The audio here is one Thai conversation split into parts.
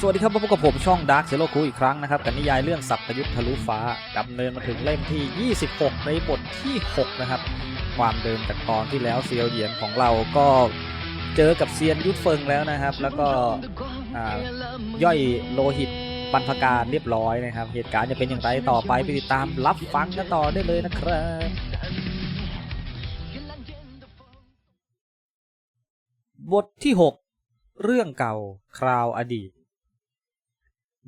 สวัสดีครับพบกับผมช่องดาร์คเซโลคูอีกครั้งนะครับกับนิยายเรื่องสัพพยุทธทะลุฟ้าดำเนินมาถึงเล่มที่ 26 ในบทที่ 6 นะครับ ความเดิมจากตอนที่แล้วเซียวเหยียนของเราก็เจอกับเซียนยุทธเฟิงแล้วนะครับ แล้วก็ย่อยโลหิตบรรพการเรียบร้อยนะครับ เหตุการณ์จะเป็นอย่างไรต่อไปไปติดตามรับฟังกันต่อได้เลยนะครับบทที่ 6 เรื่องเก่าคราวอดีต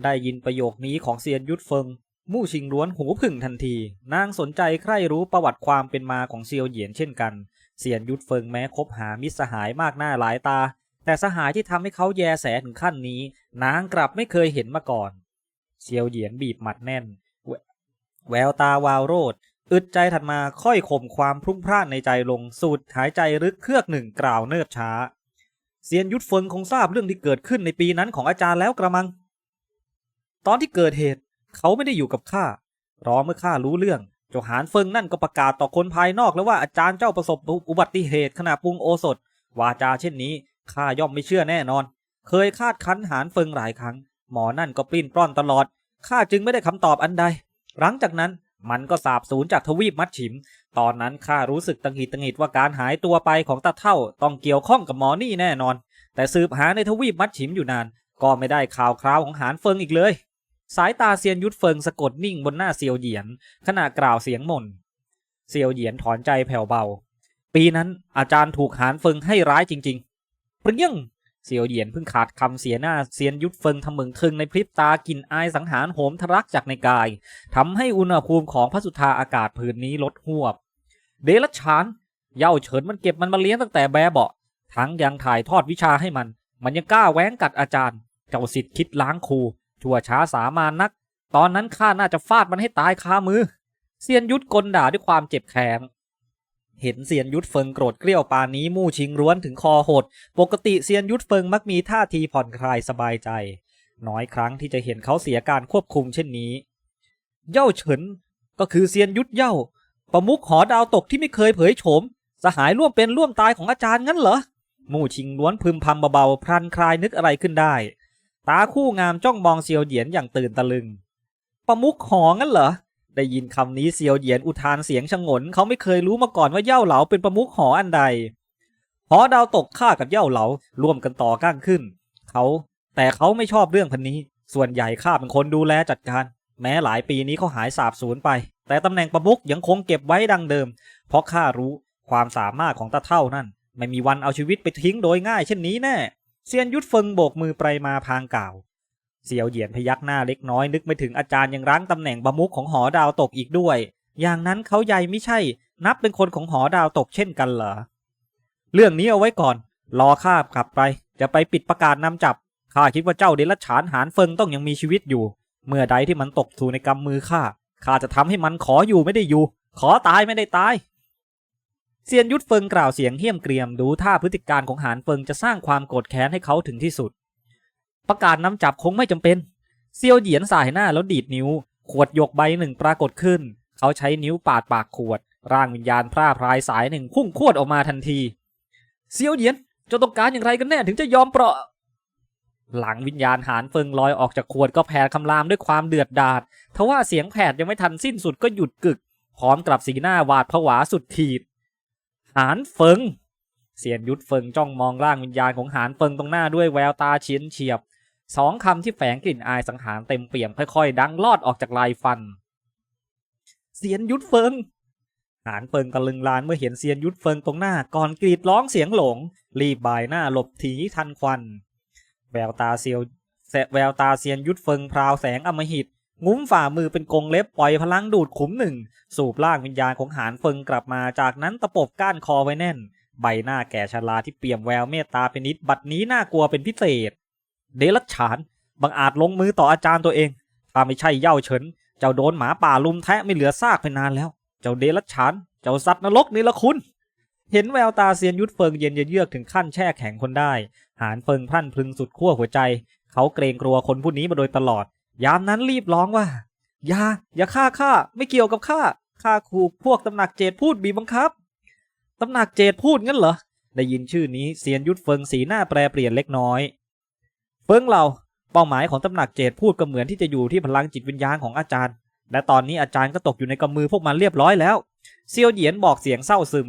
ได้ยินประโยคนี้ของเซียนยุทธเฟิง มู่ชิงล้วนหูผึ่งทันที นางสนใจใคร่รู้ประวัติความเป็นมาของเซียวเหยียนเช่นกัน เซียนยุทธเฟิงแม้คบหามิตรสหายมากหน้าหลายตา แต่สหายที่ทำให้เขาแยแสถึงขั้นนี้ นางกลับไม่เคยเห็นมาก่อน เซียวเหยียนบีบหมัดแน่นแวแววตาวาวโรดอึดใจถัดมาค่อยข่มความพรุ่งพร่านในใจลงสูดหายใจลึกเครือกหนึ่งกล่าวเนิบช้า เซียนยุทธเฟิงคงทราบเรื่องที่เกิดขึ้นในปีนั้นของอาจารย์แล้วกระมัง ตอนที่เกิดเหตุ เขาไม่ได้อยู่กับข้ารอเมื่อข้ารู้เรื่องเจ้าหานเฟิงนั่นก็ประกาศต่อคนภายนอกแล้วว่าอาจารย์เจ้าประสบอุบัติเหตุขณะปรุงโอสถ วาจาเช่นนี้ข้าย่อมไม่เชื่อแน่นอน เคยคาดคั้นหานเฟิงหลายครั้ง หมอนั่นก็ปลิ้นปล้อนตลอดข้าจึงไม่ได้คำตอบอันใด หลังจากนั้นมันก็สาบสูญจากทวีปมัดฉิม ตอนนั้นข้ารู้สึกตังหิดตังหิดว่าการหายตัวไปของตาเท่าต้องเกี่ยวข้องกับหมอนี่แน่นอน แต่สืบหาในทวีปมัดฉิมอยู่นาน ก็ไม่ได้ข่าวคราวของหานเฟิงอีกเลย สายตาเซียนยุทธเฟิงสะกดนิ่งบนหน้าเซียวเหยียนขณะกล่าวเสียงหม่น เซียวเหยียนถอนใจแผ่วเบา ปีนั้นอาจารย์ถูกหานเฟิงให้ร้ายจริงๆ เปรี้ยงเซียวเหยียนเพิ่งขาดคำเสียหน้าเซียนยุทธเฟิงทำมึงทึงในพริบตากินอายสังหารโหมทะลักจากในกายทำให้อุณหภูมิของพระสุธาอากาศพื้นนี้ลดหวบ เดรัจฉานเย่าเฉินมันเก็บมันมาเลี้ยงตั้งแต่แบเบาะทั้งยังถ่ายทอดวิชาให้มัน มันยังกล้าแหว้งกัดอาจารย์ เจ้าสิทธิ์คิดล้างครู ชั่วช้าสามานนัก ตอนนั้นข้าน่าจะฟาดมันให้ตายคามือ เซียนยุทธกลด่าด้วยความเจ็บแค้นเห็นเซียนยุทธเฟิงโกรธเกลี้ยวปานนี้มู่ชิงร้วนถึงคอหด ปกติเซียนยุทธเฟิงมักมีท่าทีผ่อนคลายสบายใจ น้อยครั้งที่จะเห็นเขาเสียการควบคุมเช่นนี้ เย่าเฉินก็คือเซียนยุทธเย่า ประมุขหอดาวตกที่ไม่เคยเผยโฉม สหายร่วมเป็นร่วมตายของอาจารย์งั้นเหรอ มู่ชิงล้วนพึมพำเบาๆพลันคลายนึกอะไรขึ้นได้ ตาคู่งามจ้องมองเซียวเหยียนอย่างตื่นตะลึง ประมุขหองั้นเหรอ ได้ยินคำนี้เซียวเหยียนอุทานเสียงชงน เขาไม่เคยรู้มาก่อนว่าเย่าเหลาเป็นประมุขหออันใด หอดาวตกฆ่ากับเย่าเหลาร่วมกันต่อก้างขึ้น เขาแต่เขาไม่ชอบเรื่องพันนี้ ส่วนใหญ่ข้าเป็นคนดูแลจัดการ แม้หลายปีนี้เขาหายสาบสูญไป แต่ตำแหน่งประมุขยังคงเก็บไว้ดังเดิม เพราะข้ารู้ความสามารถของตาเท่านั่น ไม่มีวันเอาชีวิตไปทิ้งโดยง่ายเช่นนี้แน่ เซียนยุทธเฟิงโบกมือไปมาพางกล่าว เสี่ยวเหยียนพยักหน้าเล็กน้อยนึกไม่ถึงอาจารย์ยังรั้งตำแหน่งประมุขของหอดาวตกอีกด้วย อย่างนั้นเขาใหญ่ไม่ใช่ นับเป็นคนของหอดาวตกเช่นกันเหรอ เรื่องนี้เอาไว้ก่อน รอข้ากลับไป จะไปปิดประกาศนำจับ ข้าคิดว่าเจ้าเดรัจฉานหานเฟิงต้องยังมีชีวิตอยู่ เมื่อใดที่มันตกสู่ในกำมือข้า ข้าจะทำให้มันขออยู่ไม่ได้อยู่ ขอตายไม่ได้ตาย เซียนยุทธเฟิงกล่าวเสียงเหี้ยมเกรียมดูท่าพฤติการของหานเฟิงจะสร้างความโกรธแค้นให้เขาถึงที่สุด ประกาศนำจับคงไม่จำเป็น เซียวเหยียนสายหน้าแล้วดีดนิ้ว ขวดหยกใบหนึ่งปรากฏขึ้น เขาใช้นิ้วปาดปากขวด ร่างวิญญาณพร่าพรายสายหนึ่งพุ่งขวดออกมาทันที เซียวเหยียนจะต้องการอย่างไรกันแน่ถึงจะยอมเปราะ หลังวิญญาณหานเฟิงลอยออกจากขวดก็แผ่คำรามด้วยความเดือดดาลทว่าเสียงแผดยังไม่ทันสิ้นสุดก็หยุดกึก พร้อมกับสีหน้าหวาดผวาสุดขีด หานเฟิงเสียนยุทธเฟิงจ้องมองร่างวิญญาณของหานเฟิงตรงหน้าด้วยแววตาเฉียนเฉียบสองคำที่แฝงกลิ่นอายสังหารเต็มเปี่ยมค่อยๆ ดังลอดออกจากลายฟัน เสียนยุทธเฟิงหานเฟิงตะลึงลานเมื่อเห็นเซียนยุทธเฟิงตรงหน้าก่อนกรีดร้องเสียงหลง รีบบ่ายหน้าหลบถีทันควัน แววตาเซียวแสแววตาเซียนยุทธเฟิงพราวแสงอมหิต งุ้มฝ่ามือเป็นกรงเล็บปล่อยพลังดูดขุมหนึ่ง สูบล่างวิญญาณของหานเฟิงกลับมาจากนั้นตะปบก้านคอไว้แน่น ใบหน้าแก่ชราที่เปี่ยมแววเมตตาเป็นนิดบัดนี้น่ากลัวเป็นพิเศษ เดรัจฉานบังอาจลงมือต่ออาจารย์ตัวเอง ถ้าไม่ใช่เย่าเฉิน เจ้าโดนหมาป่าลุมแทะไม่เหลือซากไปนานแล้ว เจ้าเดรัจฉาน เจ้าสัตว์นรกนี่ละคุณ เห็นแววตาเซียนยุทธเฟิงเย็นเยือกถึงขั้นแช่แข็งคนได้ หานเฟิงพลั่นพลึงสุดขั้วหัวใจ เขาเกรงกลัวคนผู้นี้มาโดยตลอด ยามนั้นรีบร้องว่า อย่า อย่าฆ่าข้าไม่เกี่ยวกับข้าข้าถูกพวกตำหนักเจดพูดบีบบังคับตำหนักเจดพูดงั้นเหรอได้ยินชื่อนี้เซียนยุทธเฟิงสีหน้าแปรเปลี่ยนเล็กน้อย เฟิงเราเป้าหมายของตำหนักเจดพูดก็เหมือนที่จะอยู่ที่พลังจิตวิญญาณของอาจารย์ และตอนนี้อาจารย์ก็ตกอยู่ในกำมือพวกมันเรียบร้อยแล้ว เซียวเหยียนบอกเสียงเศร้าซึม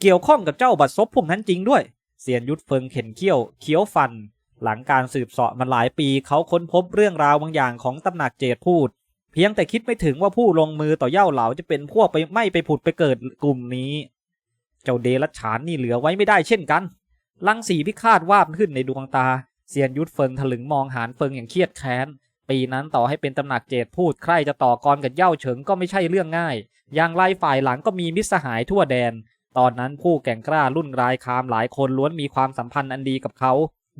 เกี่ยวข้องกับเจ้าบัดซบพวกนั้นจริงด้วย เซียนยุทธเฟิงเข็นเขี้ยวเคี้ยวฟัน หลังการสืบเสาะมาหลายปีเขาค้นพบเรื่องราวบางอย่างของตำหนักเจดพูด เพียงแต่คิดไม่ถึงว่าผู้ลงมือต่อเย่าเหลาจะเป็นพวกไปไม่ไปผุดไปเกิดกลุ่มนี้ เจ้าเดรัจฉานนี่เหลือไว้ไม่ได้เช่นกัน ลังสีพิฆาตวาบขึ้นในดวงตาเซียนยุทธเฟิงถลึงมองหานเฟิงอย่างเครียดแค้นปีนั้นต่อให้เป็นตำหนักเจดพูดใครจะต่อกรกับเย่าเฉิงก็ไม่ใช่เรื่องง่าย อย่างไรฝ่ายหลังก็มีมิตรสหายทั่วแดน ตอนนั้นผู้แก่งกล้ารุ่นรายคามหลายคนล้วนมีความสัมพันธ์อันดีกับเขา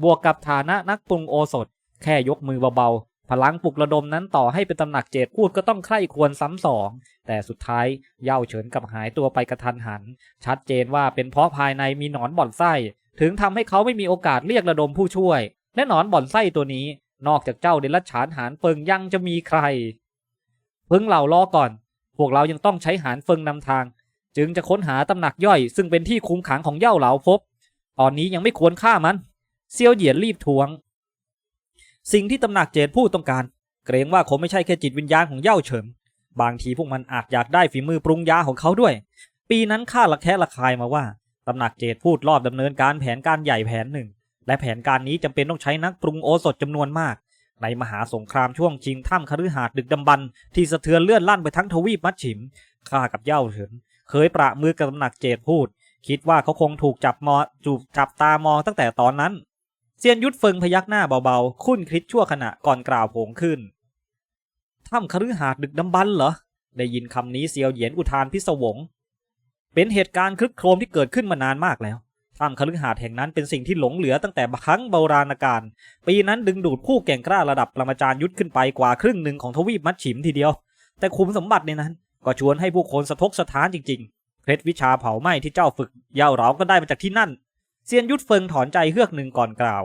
บวกกับฐานะนักปรุงโอสถ แค่ยกมือเบาๆ พลังปลุกระดมนั้นต่อให้เป็นตำหนักเจดพูดก็ต้องใคร่ควรซ้ำสอง แต่สุดท้ายเย่าเฉินกับหายตัวไปกระทันหัน ชัดเจนว่าเป็นเพราะภายในมีหนอนบ่อนไส้ ถึงทำให้เขาไม่มีโอกาสเรียกระดมผู้ช่วย และหนอนบ่อนไส้ตัวนี้ นอกจากเจ้าเดรัจฉานหานเฟิงยังจะมีใครเพิ่งเหล่ารอก่อน พวกเรายังต้องใช้หานเฟิงนำทาง จึงจะค้นหาตำหนักย่อย ซึ่งเป็นที่คุมขังของเย่าเหลาพบ ตอนนี้ยังไม่ควรฆ่ามัน เซียวเหยียนรีบทวง สิ่งที่ตำหนักเจดพูดต้องการ เกรงว่าคงไม่ใช่แค่จิตวิญญาณของเย่าเฉิงบางทีพวกมันอาจอยากได้ฝีมือปรุงยาของเขาด้วย ปีนั้นข้าละแคะละคายมาว่าตำหนักเจดพูดรอบดำเนินการแผนการใหญ่แผนหนึ่ง และแผนการนี้จำเป็นต้องใช้นักปรุงโอสถจำนวนมาก ในมหาสงครามช่วงชิงถ้ำคฤหาสน์ดึกดำบรรที่สะเทือนเลื่อนลั่นไปทั้งทวีปมัดฉิมข้ากับเย่าเฉินเคยประมือกับตำหนักเจดพูด คิดว่าเขาคงถูกจับมอจูบจับตามองตั้งแต่ตอนนั้น เซียนยุทธเฟิงพยักหน้าเบาๆ คุ้นคิดชั่วขณะก่อนกล่าวโผงขึ้นถ้ำคฤหาสน์ดึกดำบรรพ์เหรอ ได้ยินคำนี้เซียวเหยียนอุทานพิศวง เป็นเหตุการณ์คลึกโครมที่เกิดขึ้นมานานมากแล้วถ้ำคฤหาสน์แห่งนั้นเป็นสิ่งที่หลงเหลือตั้งแต่ครั้งโบราณกาล ปีนั้นดึงดูดผู้แก่งกล้าระดับปรมาจารย์ยุทธขึ้นไปกว่าครึ่งหนึ่งของทวีปมัดฉิมทีเดียว แต่คุมสมบัติในนั้น ก็ชวนให้ผู้คนสะทกสะท้านจริงๆ เคล็ดวิชาเผาไหม้ที่เจ้าฝึกเย่าเราก็ได้มาจากที่นั่น เซียนยุทธเฟิงถอนใจเฮือกหนึ่งก่อนกล่าว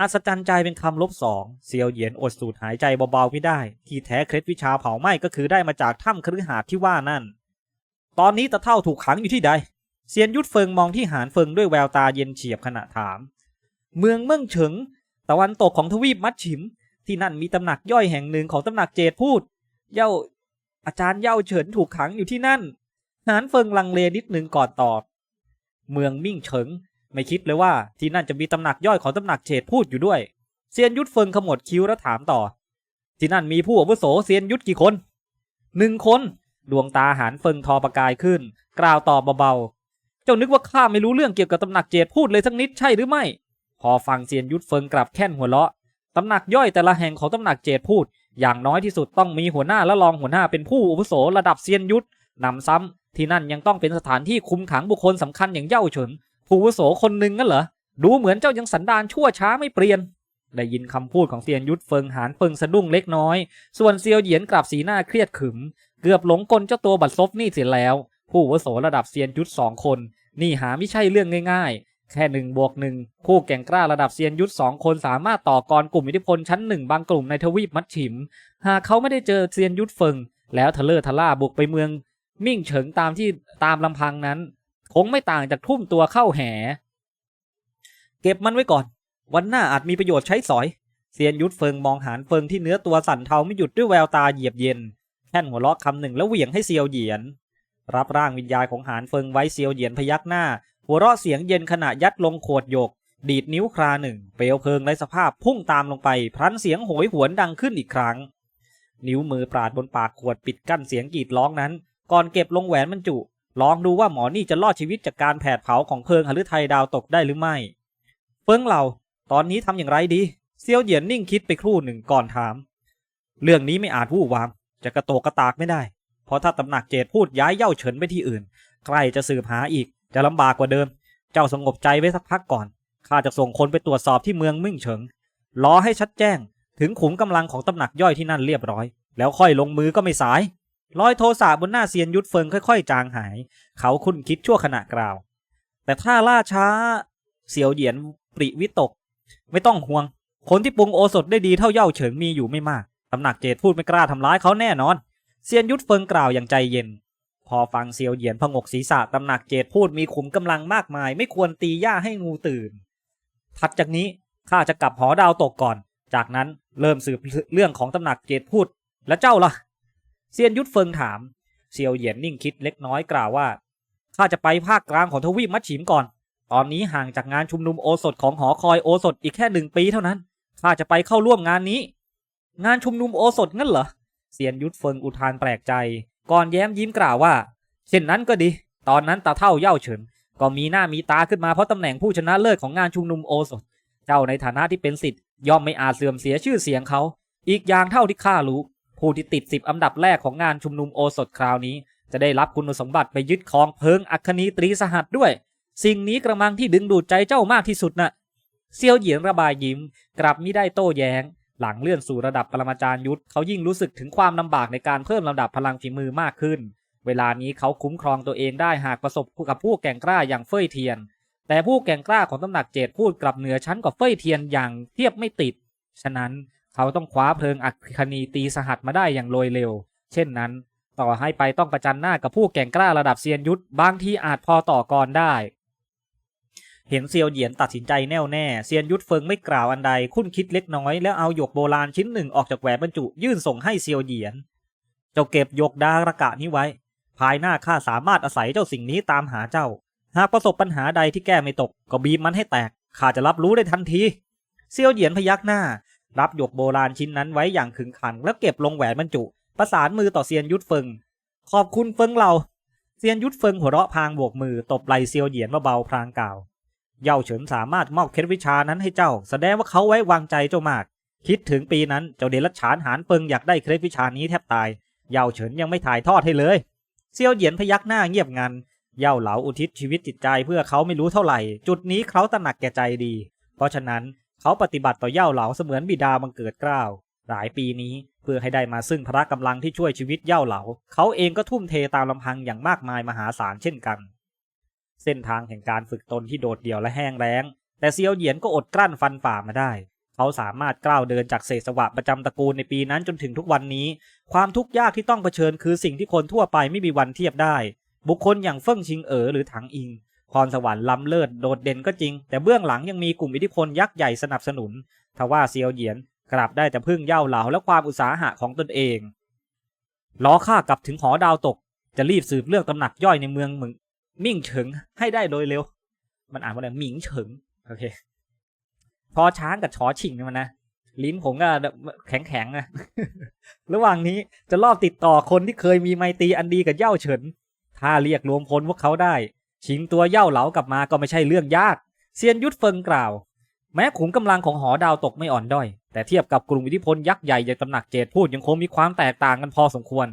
อัศจรรย์ใจเป็นคำลบสองเซียวเหยียนอดสูดหายใจเบาๆไม่ได้ ที่แท้เคล็ดวิชาเผาไหม้ก็คือได้มาจากถ้ำคฤหาสน์ที่ว่านั่น ตอนนี้ตะเท่าถูกขังอยู่ที่ใด เซียนยุทธเฟิงมองที่หานเฟิงด้วยแววตาเย็นเฉียบขณะถาม เมืองเมืองเฉิง ตะวันตกของทวีปมัดฉิม ที่นั่นมีตำหนักย่อยแห่งหนึ่งของตำหนักเจดพูด เย่าอาจารย์เย่าเฉินถูกขังอยู่ที่นั่น หานเฟิงลังเลนิดหนึ่งก่อนตอบ เมืองมิ่งเฉิง ไม่คิดเลยว่าที่นั่นจะมีตำหนักย่อยของตำหนักเจดพูดอยู่ด้วยเซียนยุทธเฟิงขมวดคิ้วแล้วถามต่อ ที่นั่นมีผู้อาวุโสเซียนยุทธกี่คนหนึ่งคนดวงตาหานเฟิงทอประกายขึ้น กล่าวตอบเบาๆ เจ้านึกว่าข้าไม่รู้เรื่องเกี่ยวกับตำหนักเจดพูดเลยสักนิดใช่หรือไม่ พอฟังเซียนยุทธเฟิงกลับแค่นหัวเราะตำหนักย่อยแต่ละแห่งของตำหนักเจดพูด อย่างน้อยที่สุดต้องมีหัวหน้าและรองหัวหน้าเป็นผู้อาวุโสระดับเซียนยุทธนำซ้ำที่นั่นยังต้องเป็นสถานที่คุมขังบุคคลสำคัญอย่างเย่าเฉิน ผู้วุโสคนหนึ่งงั้นเหรอ ดูเหมือนเจ้ายังสันดานชั่วช้าไม่เปลี่ยน ได้ยินคำพูดของเซียนยุทธเฟิงหานเฟิงสะดุ้งเล็กน้อย ส่วนเซียวเหยียนกลับสีหน้าเครียดขึม เกือบหลงกลเจ้าตัวบัดซบนี่เสียแล้ว ผู้วุโสระดับเซียนยุทธสองคน นี่หาไม่ใช่เรื่องง่ายๆ แค่หนึ่งบวกหนึ่งผู้แก่งกล้าระดับเซียนยุทธสองคนสามารถต่อกรกลุ่มอิทธิพลชั้นหนึ่งบางกลุ่มในทวีปมัดฉิม หากเขาไม่ได้เจอเซียนยุทธเฟิง แล้วทะเลอทะล่าบุกไปเมือง มิ่งเฉิงตามที่ตามลำพังนั้น คงไม่ต่างจากทุ่มตัวเข้าแห่ เก็บมันไว้ก่อน วันหน้าอาจมีประโยชน์ใช้สอย เซียนยุทธเฟิงมองหานเฟิงที่เนื้อตัวสั่นเทาไม่หยุดด้วยแววตาเหยียบเย็น แค่นหัวเราะคำหนึ่งแล้วเหวี่ยงให้เซียวเหยียน รับร่างวิญญาณของหานเฟิงไว้เซียวเหยียนพยักหน้า หัวเราะเสียงเย็นขณะยัดลงขวดหยก ดีดนิ้วคราหนึ่ง เปลวเพลิงในสภาพพุ่งตามลงไป พลันเสียงโหยหวนดังขึ้นอีกครั้ง นิ้วมือปราดบนปากขวดปิดกั้นเสียงกรีดร้องนั้น ก่อนเก็บลงแหวนบรรจุ ลองดูว่าหมอนี่จะรอดชีวิตจากการแผดเผาของเพลิงหฤทัยดาวตกได้หรือไม่ เฟิงเราตอนนี้ทำอย่างไรดีเซียวเหยียนนิ่งคิดไปครู่หนึ่งก่อนถาม เรื่องนี้ไม่อาจวู่วาม จะกระโตกกระตากไม่ได้ เพราะถ้าตำหนักเจดพูดย้ายเย่าเฉินไปที่อื่น ใครจะสืบหาอีก จะลำบากกว่าเดิม เจ้าสงบใจไว้สักพักก่อน ข้าจะส่งคนไปตรวจสอบที่เมืองมิ่งเฉิง รอให้ชัดแจ้ง ถึงขุมกำลังของตำหนักย่อยที่นั่นเรียบร้อย แล้วค่อยลงมือก็ไม่สาย รอยโทสะบนหน้าเซียนยุทธเฟิงค่อยๆ จางหาย เขาคุ้นคิดชั่วขณะกล่าว แต่ถ้าล่าช้า เสียวเหยียนปริวิตก ไม่ต้องห่วง คนที่ปรุงโอสถได้ดีเท่าเย่าเฉิงมีอยู่ไม่มากตำหนักเจดพูดไม่กล้าทำร้ายเขาแน่นอน เซียนยุทธเฟิงกล่าวอย่างใจเย็น พอฟังเซียวเหยียนพงกศีรษะตำหนักเจดพูดมีขุมกำลังมากมาย ไม่ควรตีหญ้าให้งูตื่น ถัดจากนี้ข้าจะกลับหอดาวตกก่อน จากนั้นเริ่มสืบเรื่องของตำหนักเจดพูด แล้วเจ้าล่ะ เซียนยุทธเฟิงถามเซียวเหยียนนิ่งคิดเล็กน้อยกล่าวว่าข้าจะไปภาคกลางของทวีปมัดฉิมก่อน ตอนนี้ห่างจากงานชุมนุมโอสถของหอคอยโอสถอีกแค่หนึ่งปีเท่านั้นข้าจะไปเข้าร่วมงานนี้ งานชุมนุมโอสถงั้นเหรอเซียนยุทธเฟิงอุทานแปลกใจ ก่อนแย้มยิ้มกล่าวว่า เช่นนั้นก็ดี ตอนนั้นตาเท่าเย่าเฉินก็มีหน้ามีตาขึ้นมาเพราะตำแหน่งผู้ชนะเลิศของงานชุมนุมโอสถ เจ้าในฐานะที่เป็นสิทธิ์ย่อมไม่อาจเสื่อมเสียชื่อเสียงเขา อีกอย่างเท่าที่ข้ารู้ ผู้ที่ติดสิบอันดับแรกของงานชุมนุมโอสถคราวนี้ จะได้รับคุณสมบัติไปยึดครองเพิงอัคนีตรีสหัสด้วย สิ่งนี้กระมังที่ดึงดูดใจเจ้ามากที่สุดน่ะเซียวเหยียนระบายยิ้ม กลับมิได้โต้แย้ง หลังเลื่อนสู่ระดับปรมาจารย์ยุทธเขายิ่งรู้สึกถึงความลำบากในการเพิ่มลำดับพลังฝีมือมากขึ้น เวลานี้เขาคุ้มครองตัวเองได้หากประสบกับผู้แก่งกล้าอย่างเฟยเทียน แต่ผู้แก่งกล้าของตำหนักเจดพูดกลับเหนือชั้นกว่าเฟยเทียนอย่างเทียบไม่ติด ฉะนั้น เขาต้องคว้าเพลิงอัคนีตีสหัสมาได้อย่างโรยเร็ว เช่นนั้น ต่อให้ไปต้องประจันหน้ากับผู้แก่งกล้าระดับเซียนยุทธบางที่อาจพอต่อกรได้ เห็นเซียวเหยียนตัดสินใจแน่วแน่เซียนยุทธเฟิงไม่กล่าวอันใดคุ้นคิดเล็กน้อย แล้วเอาหยกโบราณชิ้นหนึ่งออกจากแหวนบรรจุยื่นส่งให้เซียวเหยียน เจ้าเก็บหยกดาระกะนี้ไว้ ภายหน้าข้าสามารถอาศัยเจ้าสิ่งนี้ตามหาเจ้า หากประสบปัญหาใดที่แก้ไม่ตก ก็บีบมันให้แตกข้าจะรับรู้ได้ทันทีเซียวเหยียนพยักหน้า รับหยกโบราณชิ้นนั้นไว้อย่างขึงขัง แล้วเก็บลงแหวนบรรจุ ประสานมือต่อเซียนยุทธเฟิง ขอบคุณเฟิงเราเซียนยุทธเฟิงหัวเราะพางโบกมือตบไหลเซียวเหยียนเบาๆพลางกล่าว เย่าเฉินสามารถมอบเคล็ดวิชานั้นให้เจ้า แสดงว่าเขาไว้วางใจเจ้ามาก คิดถึงปีนั้นเจ้าเดรัจฉานหานเฟิงอยากได้เคล็ดวิชานี้แทบตาย เย่าเฉินยังไม่ถ่ายทอดให้เลย เซียวเหยียนพยักหน้าเงียบงันเย่าเหลาอุทิศชีวิตจิตใจเพื่อเขาไม่รู้เท่าไหร่ จุดนี้เขาตระหนักแก่ใจดี เพราะฉะนั้น เขาปฏิบัติต่อเย่าเหลาเสมือนบิดาบังเกิดเกล้าหลายปีนี้เพื่อให้ได้มาซึ่งพระกำลังที่ช่วยชีวิตเย่าเหลา เขาเองก็ทุ่มเทตามลำพังอย่างมากมายมหาศาลเช่นกัน เส้นทางแห่งการฝึกตนที่โดดเดี่ยวและแห้งแล้ง แต่เซียวเหยียนก็อดกลั้นฟันฝ่ามาได้ เขาสามารถก้าวเดินจากเศษสวะประจำตระกูลในปีนั้นจนถึงทุกวันนี้ ความทุกข์ยากที่ต้องเผชิญคือสิ่งที่คนทั่วไปไม่มีวันเทียบได้ บุคคลอย่างเฟิ่งชิงเอ๋อหรือถังอิง พรสวรรค์ล้ำเลิศโดดเด่นก็จริง แต่เบื้องหลังยังมีกลุ่มอิทธิพลยักษ์ใหญ่สนับสนุน ทว่าเซียวเหยียนกลับได้แต่พึ่งเย่าเหลาและความอุตสาหะของตนเอง ล้อข้ากลับถึงหอดาวตก จะรีบสืบเรื่องตำหนักย่อยในเมืองมึงมิ่งเฉิงให้ได้โดยเร็ว มันอ่านว่าอะไรมิงเฉิงโอเค พอช้างกับชอชิงเนี่ยมันนะลิ้นผมก็แข็งแข็งนะระหว่างนี้จะรอบติดต่อคนที่เคยมีไมตรีอันดีกับเย่าเฉิน ถ้าเรียกรวมพลพวกเขาได้ ชิงตัวเย่าเหลากลับมาก็ไม่ใช่เรื่องยาก เซียนยุทธเฟิงกล่าว แม้ขุมกำลังของหอดาวตกไม่อ่อนด้อย แต่เทียบกับกลุ่มอิทธิพลยักษ์ใหญ่อย่างตำหนักเจดพูดยังคงมีความแตกต่างกันพอสมควร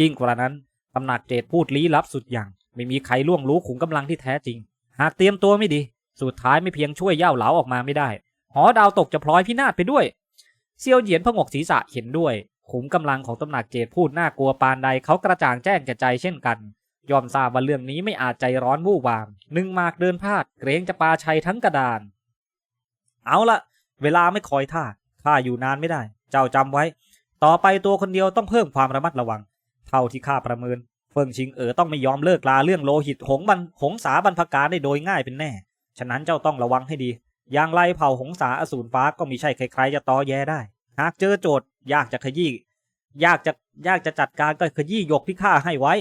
ยิ่งกว่านั้นตำหนักเจดพูดลี้ลับสุดอย่าง ไม่มีใครล่วงรู้ขุมกำลังที่แท้จริง หากเตรียมตัวไม่ดี สุดท้ายไม่เพียงช่วยเย่าเหลาออกมาไม่ได้ หอดาวตกจะพลอยพินาศไปด้วยเซียวเหยียนพงกศีรษะเห็นด้วยขุมกำลังของตำหนักเจดพูดน่ากลัวปานใดเขากระจ่างแจ้งแก่ใจเช่นกัน ยอมทราบว่าเรื่องนี้ไม่อาจใจร้อนวู่วามหนึ่งมากเดินพลาดเกรงจะปาชัยทั้งกระดาน เอาละเวลาไม่คอยท่าข้าอยู่นานไม่ได้ เจ้าจำไว้ ต่อไปตัวคนเดียวต้องเพิ่มความระมัดระวัง เท่าที่ข้าประเมิน เฟิงชิงเอ๋อต้องไม่ยอมเลิกลาเรื่องโลหิตหงบันหงสาบรรพการได้โดยง่ายเป็นแน่ ฉะนั้นเจ้าต้องระวังให้ดี อย่างไรเผ่าหงสาอสูรฟ้าก็มีใช่ใครๆจะตอแยได้ หากเจอโจทย์ยากจะขยี้ยากจะยากจะจัดการก็ขยี้ยกที่ข้าให้ไว้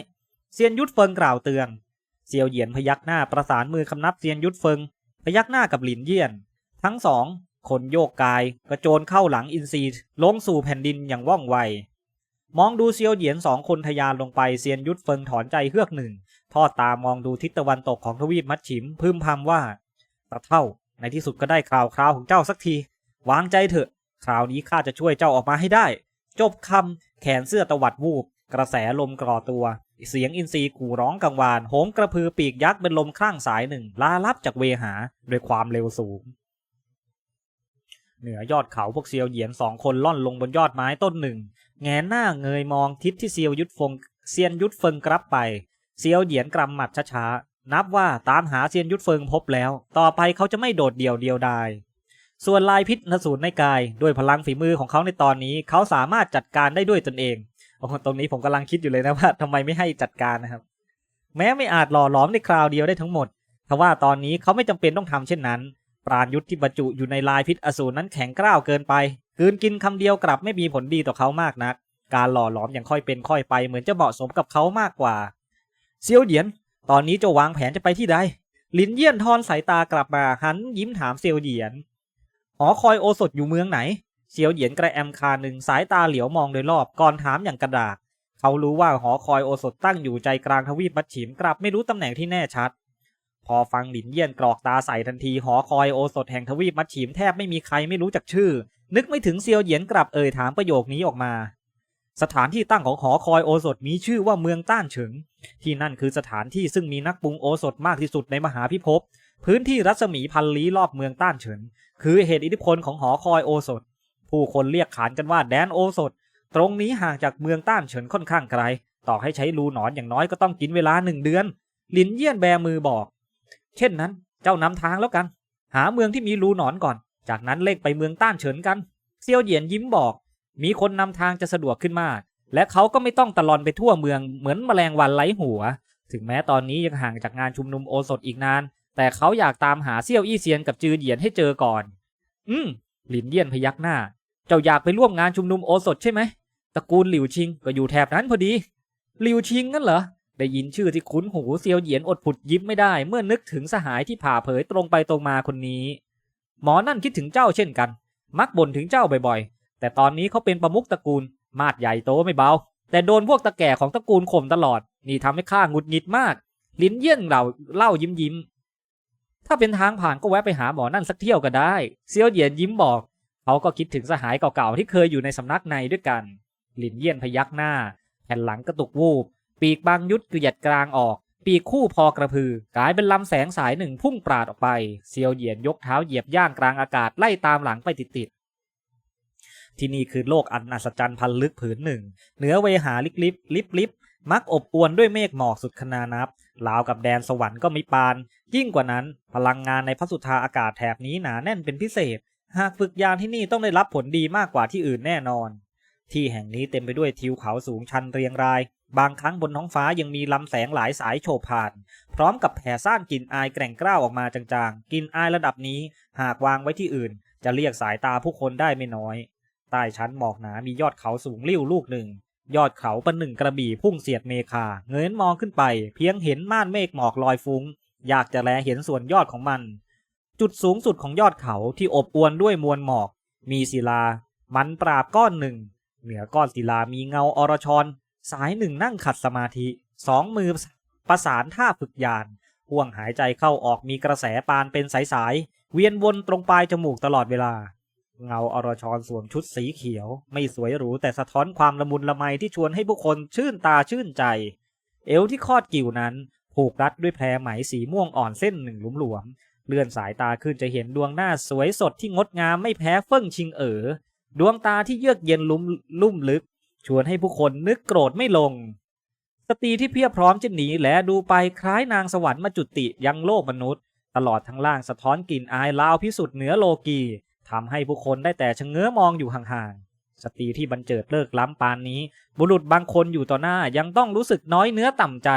เซียนยุทธเฟิงกล่าวเตือนเซียวเหยียนพยักหน้าประสานมือคำนับเซียนยุทธเฟิง พยักหน้ากับหลินเยี่ยน ทั้งสองคนโยกกายกระโจนเข้าหลังอินทรีลงสู่แผ่นดินอย่างว่องไว มองดูเซียวเหยียนสองคนทะยานลงไปเซียนยุทธเฟิงถอนใจเฮือกหนึ่ง ทอดตามองดูทิศตะวันตกของทวีปมัดฉิมพึมพำว่าตะเท่าในที่สุดก็ได้ข่าวคราวของเจ้าสักที วางใจเถอะ คราวนี้ข้าจะช่วยเจ้าออกมาให้ได้ จบคำแขนเสื้อตวัดวูบกระแสลมกรอตัว เสียงอินทรีกู่ร้องกังวานโหมกระพือปีกยักษ์เป็นลมข้างสายหนึ่งลาลับจากเวหาด้วยความเร็วสูง เหนือยอดเขาพวกเซียวเหยียนสองคนล่อนลงบนยอดไม้ต้นหนึ่ง แงนหน้าเงยมองทิศที่เซียวยุทธฟงเซียนยุทธเฟิงกลับไป เซียวเหยียนกรำหมัดช้าๆนับว่าตามหาเซียนยุทธเฟิงพบแล้ว ต่อไปเขาจะไม่โดดเดี่ยวเดียวดายส่วนลายพิษนสูรในกาย ด้วยพลังฝีมือของเขาในตอนนี้ เขาสามารถจัดการได้ด้วยตนเอง ตรงนี้ผมกำลังคิดอยู่เลยนะว่าทำไมไม่ให้จัดการนะครับ แม้ไม่อาจหล่อหลอมในคราวเดียวได้ทั้งหมดทว่าตอนนี้เขาไม่จำเป็นต้องทำเช่นนั้น ปราณยุทธที่บรรจุอยู่ในลายพิษอสูรนั้นแข็งกร้าวเกินไปกืนกินคำเดียวกลับไม่มีผลดีต่อเขามากนัก การหล่อหลอมอย่างค่อยเป็นค่อยไปเหมือนจะเหมาะสมกับเขามากกว่าเซียวเหยียน ตอนนี้จะวางแผนจะไปที่ใดลินเยี่ยนทอนสายตากลับมาหันยิ้มถามเซียวเหยียนหอคอยโอสถอยู่เมืองไหน เซียวเหยียนกระแอมคาหนึ่งสายตาเหลียวมองโดยรอบก่อนถามอย่างกระดากเขารู้ว่าหอคอยโอสถตั้งอยู่ใจกลางทวีปมัดฉิมกลับไม่รู้ตำแหน่งที่แน่ชัด พอฟังหลินเยี่ยนกรอกตาใส่ทันทีหอคอยโอสถแห่งทวีปมัดฉิมแทบไม่มีใครไม่รู้จักชื่อ นึกไม่ถึงเซียวเหยียนกลับเอ่ยถามประโยคนี้ออกมา สถานที่ตั้งของหอคอยโอสถมีชื่อว่าเมืองต้านเฉิง ที่นั่นคือสถานที่ซึ่งมีนักปรุงโอสถมากที่สุดในมหาพิภพพื้นที่รัศมีพันลี้รอบเมืองต้านเฉิน คือเหตุอิทธิพลของหอคอยโอสถ ผู้คนเรียกขานกันว่าแดนโอสถ ตรงนี้ห่างจากเมืองต้านเฉินค่อนข้างไกล ต่อให้ใช้รูหนอนอย่างน้อยก็ต้องกินเวลาหนึ่งเดือนลินเยี่ยนแบมือบอก เช่นนั้นเจ้านำทางแล้วกัน หาเมืองที่มีรูหนอนก่อน จากนั้นเล่งไปเมืองต้านเฉินกัน เซียวเหยียนยิ้มบอก มีคนนำทางจะสะดวกขึ้นมาก และเขาก็ไม่ต้องตะลอนไปทั่วเมืองเหมือนแมลงวันไร้หัว ถึงแม้ตอนนี้ยังห่างจากงานชุมนุมโอสถอีกนาน แต่เขาอยากตามหาเซี่ยวอี้เซียนกับจือเหยียนให้เจอก่อน อืมหลินเยี่ยนพยักหน้า เจ้าอยากไปร่วมงานชุมนุมโอสถใช่ไหมตระกูลหลิวชิงก็อยู่แถบนั้นพอดี หลิวชิงงั้นเหรอ ได้ยินชื่อที่คุ้นหูเซียวเหยียนอดผุดยิ้มไม่ได้เมื่อนึกถึงสหายที่ผ่าเผยตรงไปตรงมาคนนี้ หมอนั่นคิดถึงเจ้าเช่นกัน มักบ่นถึงเจ้าบ่อยๆ แต่ตอนนี้เขาเป็นประมุขตระกูล มาดใหญ่โตไม่เบา แต่โดนพวกตะแก่ของตระกูลข่มตลอด นี่ทำให้ข้าหงุดหงิดมาก ลิ้นเยี่ยนเหล่าเล่ายิ้มยิ้ม ถ้าเป็นทางผ่านก็แวะไปหาหมอนั่นสักเที่ยวก็ได้ เซียวเหยียนยิ้มบอก เขาก็คิดถึงสหายเก่าๆที่เคยอยู่ในสำนักในด้วยกัน หลินเยี่ยนพยักหน้า แผ่นหลังกระตุกวูบ ปีกบางยุดเกลียดกลางออก ปีกคู่พอกระพือ กลายเป็นลำแสงสายหนึ่งพุ่งปราดออกไป เซียวเหยียนยกเท้าเหยียบย่างกลางอากาศไล่ตามหลังไปติดๆ ที่นี่คือโลกอันอัศจรรย์พันลึกผืนหนึ่ง เหนือเวหาลิบลิบลิบลิบมักอบอวนด้วยเมฆหมอกสุดขนานับราวกับแดนสวรรค์ก็ไม่ปาน ยิ่งกว่านั้น พลังงานในพระสุธาอากาศแถบนี้หนาแน่นเป็นพิเศษ หากฝึกยานที่นี่ต้องได้รับผลดีมากกว่าที่อื่นแน่นอน ที่แห่งนี้เต็มไปด้วยทิวเขาสูงชันเรียงราย บางครั้งบนท้องฟ้ายังมีลำแสงหลายสายโฉบผ่าน พร้อมกับแผ่ซ่านกลิ่นอายแกร่งกล้าวออกมาจางๆกลิ่นอายระดับนี้ หากวางไว้ที่อื่น จะเรียกสายตาผู้คนได้ไม่น้อย ใต้ชั้นหมอกหนา มียอดเขาสูงลิ่วลูกหนึ่ง ยอดเขาเประหนึ่งกระบี่พุ่งเสียดเมฆาเงยมองขึ้นไป เพียงเห็นม่านเมฆหมอกลอยฟุง้ง อยากจะแลเห็นส่วนยอดของมัน จุดสูงสุดของยอดเขาที่อบอวนด้วยมวลหมอก มีศิลา มันปราบก้อนหนึ่ง เหนือก้อนศิลามีเงาอรชร สายหนึ่งนั่งขัดสมาธิสองมือประสานท่าฝึกยานห่วงหายใจเข้าออกมีกระแสปานเป็นสายๆ เวียนวนตรงปลายจมูกตลอดเวลา เงาอรชรสวมชุดสีเขียว ไม่สวยหรูแต่สะท้อนความละมุนละไมที่ชวนให้ผู้คนชื่นตาชื่นใจ เอวที่คอดกิ่วนั้น ผูกรัดด้วยแพรไหมสีม่วงอ่อนเส้นหนึ่งหลวม เลื่อนสายตาขึ้นจะเห็นดวงหน้าสวยสดที่งดงามไม่แพ้เฟิ่งชิงเอ๋อดวงตาที่เยือกเย็นลุ่มลุ่มลึก ชวนให้ผู้คนนึกโกรธไม่ลง สตรีที่เพียบพร้อมเช่นนี้และดูไปคล้ายนางสวรรค์มาจุติยังโลกมนุษย์ ตลอดทั้งล่างสะท้อนกลิ่นอายลาวพิสุทธิ์เหนือโลกีทำให้ผู้คนได้แต่ชะเง้อมองอยู่ห่างๆสตรีที่บรรเจิดเลิกล้ำปานนี้ บุรุษบางคนอยู่ต่อหน้ายังต้องรู้สึกน้อยเนื้อต่ำใจ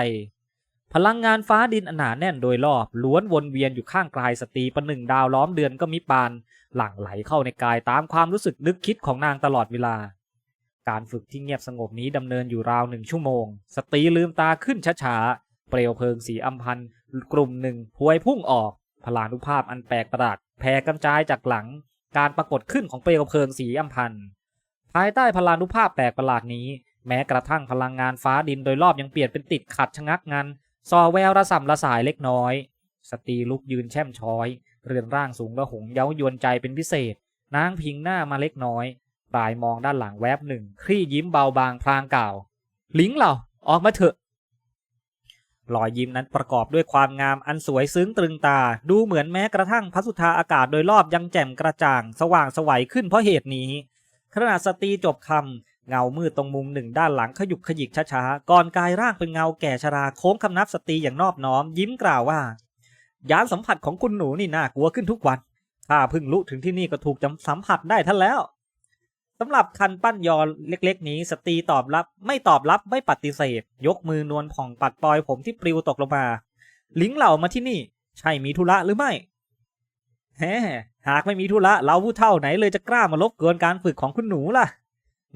พลังงานฟ้าดินอนหนาแน่นโดยรอบล้วนวนเวียนอยู่ข้างกายสตรีประหนึ่งดาวล้อมเดือนก็มิปาน หลั่งไหลเข้าในกายตามความรู้สึกนึกคิดของนางตลอดเวลา การฝึกที่เงียบสงบนี้ดำเนินอยู่ราวหนึ่งชั่วโมง สตรีลืมตาขึ้นช้าๆ เปลวเพลิงสีอัมพันกลุ่มหนึ่งพวยพุ่งออก พลานุภาพอันแปลกประหลาดแผ่กระจายจากหลัง การปรากฏขึ้นของเปลวเพลิงสีอัมพันภายใต้พลานุภาพแปลกประหลาดนี้ แม้กระทั่งพลังงานฟ้าดินโดยรอบยังเปลี่ยนเป็นติดขัดชะงักงัน ซอแววระส่ำระสายเล็กน้อย สตรีลุกยืนแช่มช้อย เรือนร่างสูงระหงเย้ายวนใจเป็นพิเศษ นางพิงหน้ามาเล็กน้อยปลายมองด้านหลังแวบหนึ่ง คลี่ยิ้มเบาบางพลางกล่าว ลิงเหล่าออกมาเถอะรอยยิ้มนั้นประกอบด้วยความงามอันสวยซึ้งตรึงตา ดูเหมือนแม้กระทั่งพระสุธาอากาศโดยรอบยังแจ่มกระจ่าง สว่างสวัยขึ้นเพราะเหตุนี้ขณะสตรีจบคำ เงามืดตรงมุมหนึ่งด้านหลังขยุกขยิกช้าๆ ก่อนกายร่างเป็นเงาแก่ชราโค้งคำนับสตรีอย่างนอบน้อม ยิ้มกล่าวว่ายานสัมผัสของคุณหนูนี่น่ากลัวขึ้นทุกวันข้าเพิ่งรู้ถึงที่นี่ก็ถูกจำสัมผัสได้ท่านแล้วสำหรับคันปั้นยอเล็ก ๆ นี้สตรีตอบรับ ไม่ตอบรับไม่ปฏิเสธ ยกมือนวลผ่องปัดปลอยผมที่ปลิวตกลงมา ลิงเหล่ามาที่นี่ ใช่มีธุระหรือไม่แฮหากไม่มีธุระเราผู้เท่าไหนเลยจะกล้ามาลบเกวนการฝึกของคุณหนูล่ะ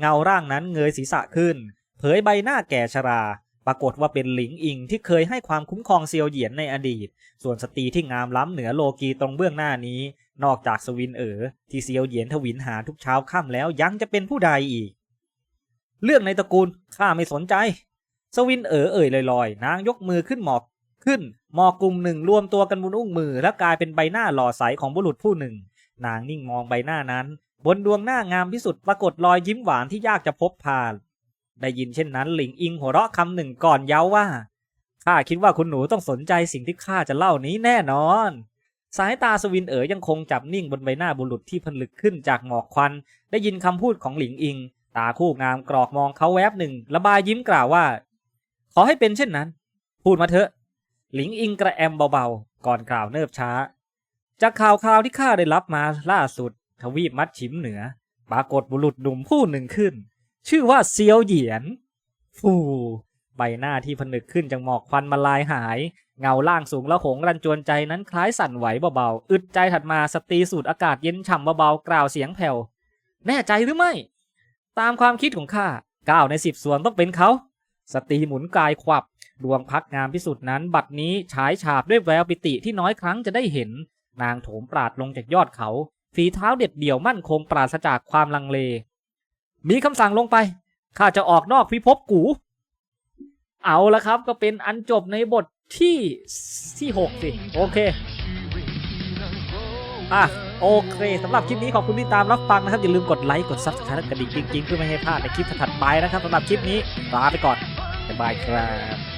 เงาร่างนั้นเงยศีรษะขึ้น เผยใบหน้าแก่ชรา ปรากฏว่าเป็นหลิงอิงที่เคยให้ความคุ้มครองเซียวเหยียนในอดีต ส่วนสตรีที่งามล้ำเหนือโลกีตรงเบื้องหน้านี้ นอกจากสวินเอ๋อที่เซียวเหยียนทวินหาทุกเช้าค่ำแล้วยังจะเป็นผู้ใดอีก เรื่องในตระกูลข้าไม่สนใจ สวินเอ๋อเอ่ยลอยๆ นางยกมือขึ้นหมอบขึ้นหมอบกลุ่มหนึ่งรวมตัวกันบนอุ้งมือ แล้วกลายเป็นใบหน้าหล่อใสของบุรุษผู้หนึ่ง นางนิ่งมองใบหน้านั้น บนดวงหน้างามที่สุดปรากฏรอยยิ้มหวานที่ยากจะพบผ่าน ได้ยินเช่นนั้นหลิงอิงหัวเราะคำหนึ่งก่อนเย้าว่าข้าคิดว่าคุณหนูต้องสนใจสิ่งที่ข้าจะเล่านี้แน่นอน สายตาสวินเอ๋ยยังคงจับนิ่งบนใบหน้าบุรุษที่ผลึกขึ้นจากหมอกควัน ได้ยินคำพูดของหลิงอิง ตาคู่งามกรอกมองเขาแวบหนึ่งระบายยิ้มกล่าวว่า ขอให้เป็นเช่นนั้น พูดมาเถอะ หลิงอิงกระแอมเบาๆ ก่อนกล่าวเนิบช้า จากข่าวคราวที่ข้าได้รับมาล่าสุด ทวีปมัดฉิมเหนือ ปรากฏบุรุษหนุ่มผู้หนึ่งขึ้น ชื่อว่าเซียวเหยียน ฟูใบหน้าที่ผนึกขึ้นจากหมอกควันมาลายหาย เงาล่างสูงและหงรันจวนใจนั้นคล้ายสั่นไหวเบาๆ อึดใจถัดมาสตรีสูดอากาศเย็นฉ่ำเบาๆ กล่าวเสียงแผ่ว แน่ใจหรือไม่ ตามความคิดของข้าเก้าในสิบส่วนต้องเป็นเขา สตรีหมุนกายขวับ ดวงพักงามพิสุทธิ์นั้น บัดนี้ฉายฉาบด้วยแววปิติที่น้อยครั้งจะได้เห็น นางโถมปราดลงจากยอดเขา ฝีเท้าเด็ดเดี่ยวมั่นคงปราศจากความลังเล มีคำสั่งลงไป ข้าจะออกนอกพิภพกู เอาละครับก็เป็นอันจบในบทที่ที่หกสิ โอเค อะ โอเคสำหรับคลิปนี้ขอบคุณที่ตามรับฟังนะครับ อย่าลืมกดไลค์ กดซับสไครต์กระดิ่งจริงๆเพื่อไม่ให้พลาดในคลิปถัดไปนะครับสำหรับคลิปนี้ลาไปก่อนบ๊ายบายครับ